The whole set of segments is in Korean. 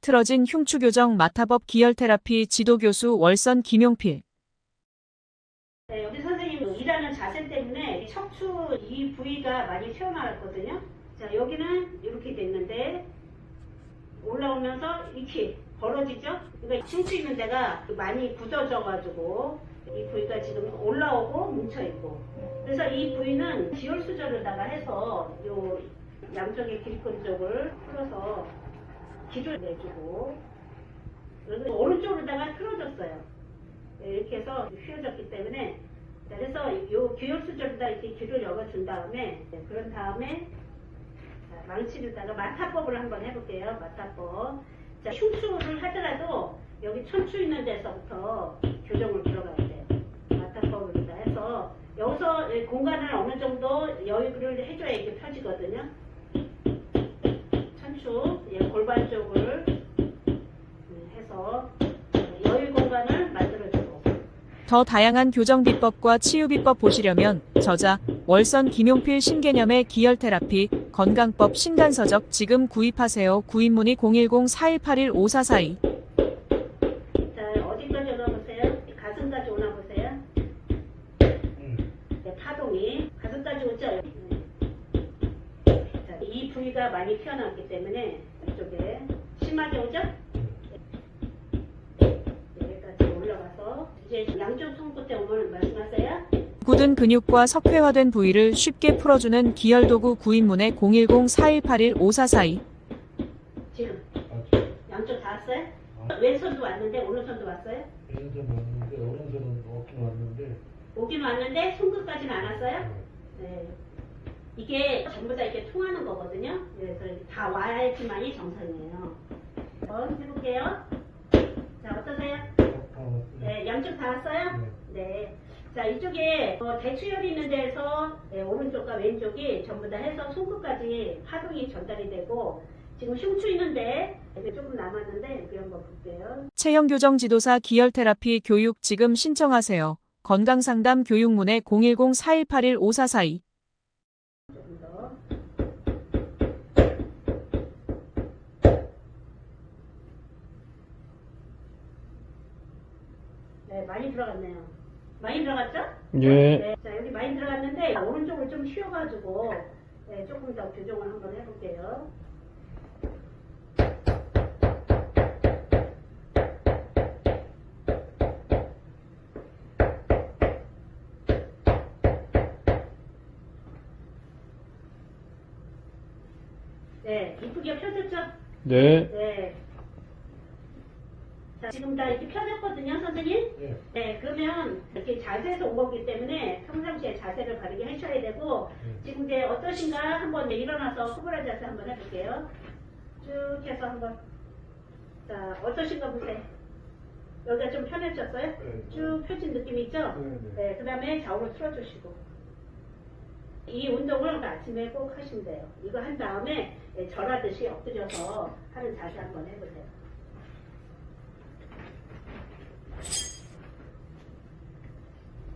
틀어진 흉추 교정 마타법 기혈 테라피 지도 교수 월선 김용필. 네, 여기 선생님 일하는 자세 때문에 척추 이 부위가 많이 튀어나왔거든요. 자, 여기는 이렇게 됐는데 올라오면서 이렇게 벌어지죠? 그러니까 흉추 있는 데가 많이 굳어져가지고 이 부위가 지금 올라오고 뭉쳐있고 그래서 이 부위는 기혈 수저로다가 해서 요 양쪽의 길건 쪽을 풀어서 기를 내주고 오른쪽으로다가 틀어졌어요. 네, 이렇게 해서 휘어졌기 때문에 자, 그래서 요 기혈 수저로다 이렇게 귀를 열어준 다음에 네, 그런 다음에 자, 망치로다가 마타법을 한번 해볼게요. 마타법. 자, 흉추를 하더라도 여기 천추 있는 데서부터 교정을 들어가야 돼요. 마타법을 다 해서 여기서 이 공간을 어느 정도 여유를 해줘야 이게 펴지거든요. 천추 예, 골반 쪽을 음, 해서 여유 공간을 만들어주고 더 다양한 교정 비법과 치유 비법 보시려면 저자 월선 김용필 신개념의 기혈 테라피 건강법 신간서적 지금 구입하세요. 구입 문의 010-4181-5442. 자, 어디까지 오나 보세요? 가슴까지 오나 보세요? 네, 파동이 가슴까지 오죠? 네. 자, 이 부위가 많이 튀어나왔기 때문에 이쪽에 심하게 오죠? 네, 여기까지 올라가서 이제 양쪽 손 끝에 오면 말씀하세요? 굳은 근육과 석회화된 부위를 쉽게 풀어주는 기혈 도구 구입 문의 010-4181-5442. 지금 아, 양쪽 다 왔어요? 아. 왼손도 왔는데 오른손도 왔어요? 왼손 왔는데 오른손은 없긴 왔는데 오긴 왔는데 손끝까지는 안 왔어요? 네. 이게 전부 다 이렇게 통하는 거거든요. 그래서 다 와야지만이 정상이에요. 한번 해볼게요. 자, 어떠세요? 어, 네, 양쪽 다 왔어요? 네. 네. 자, 이쪽에 어, 대추혈이 있는 데서 네, 오른쪽과 왼쪽이 전부 다 해서 손끝까지 파동이 전달이 되고 지금 흉추 있는데 이제 조금 남았는데 여기 한번 볼게요. 체형 교정 지도사 기혈 테라피 교육 지금 신청하세요. 건강 상담 교육 문의 010-4181-5442. 더. 네, 많이 들어갔네요. 많이 들어갔죠? 예. 네. 자, 여기 많이 들어갔는데, 오른쪽을 좀 휘어가지고, 네, 조금 더 교정을 한번 해볼게요. 네, 펴졌죠? 네. 네. 자, 지금 다 이렇게 펴졌거든요, 선생님? 네. 네, 그러면 이렇게 자세에서 온 거기 때문에 평상시에 자세를 바르게 하셔야 되고, 네. 지금 이제 어떠신가 한번 네, 일어나서 후보라 자세 한번 해볼게요. 쭉 해서 한번. 자, 어떠신가 보세요. 여기가 좀 편해졌어요? 네. 쭉 펴진 느낌이 있죠? 네, 네. 네, 그 다음에 좌우로 틀어주시고. 이 운동을 아침에 꼭 하시면 돼요. 이거 한 다음에 네, 절하듯이 엎드려서 하는 자세 한번 해보세요.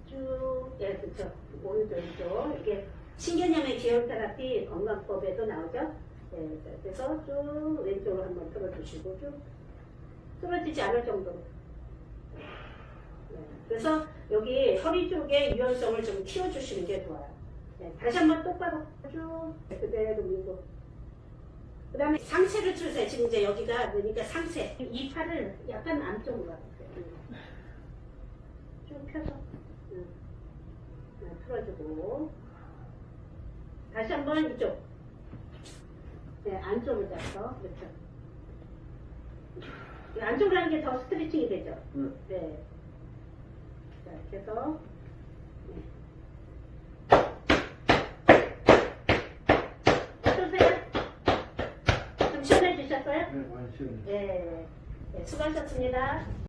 쭉, 예, 그쵸. 오른쪽. 이게 신개념의 기혈 테라피 건강법에도 나오죠? 예, 자, 그래서 쭉 왼쪽으로 한번 틀어주시고 쭉 쓰러지지 않을 정도로. 네, 그래서 여기 허리 쪽에 유연성을 좀 키워주시는 게 좋아요. 네, 다시 한번 똑바로 쭉 그대로 밀고. 그 다음에 상체를 주세요. 지금 이제 여기가 그러니까 상체. 이 팔을 약간 안쪽으로 가보세요. 음. 쭉 펴서. 음. 네, 풀어주고. 다시 한번 이쪽. 네, 안쪽을 잡서. 그렇죠. 이 안쪽으로 하는 게 더 스트레칭이 되죠. 네. 자, 이렇게 해서. 네. 어떠세요? 네, 시원해요. 네. 네, 수고하셨습니다.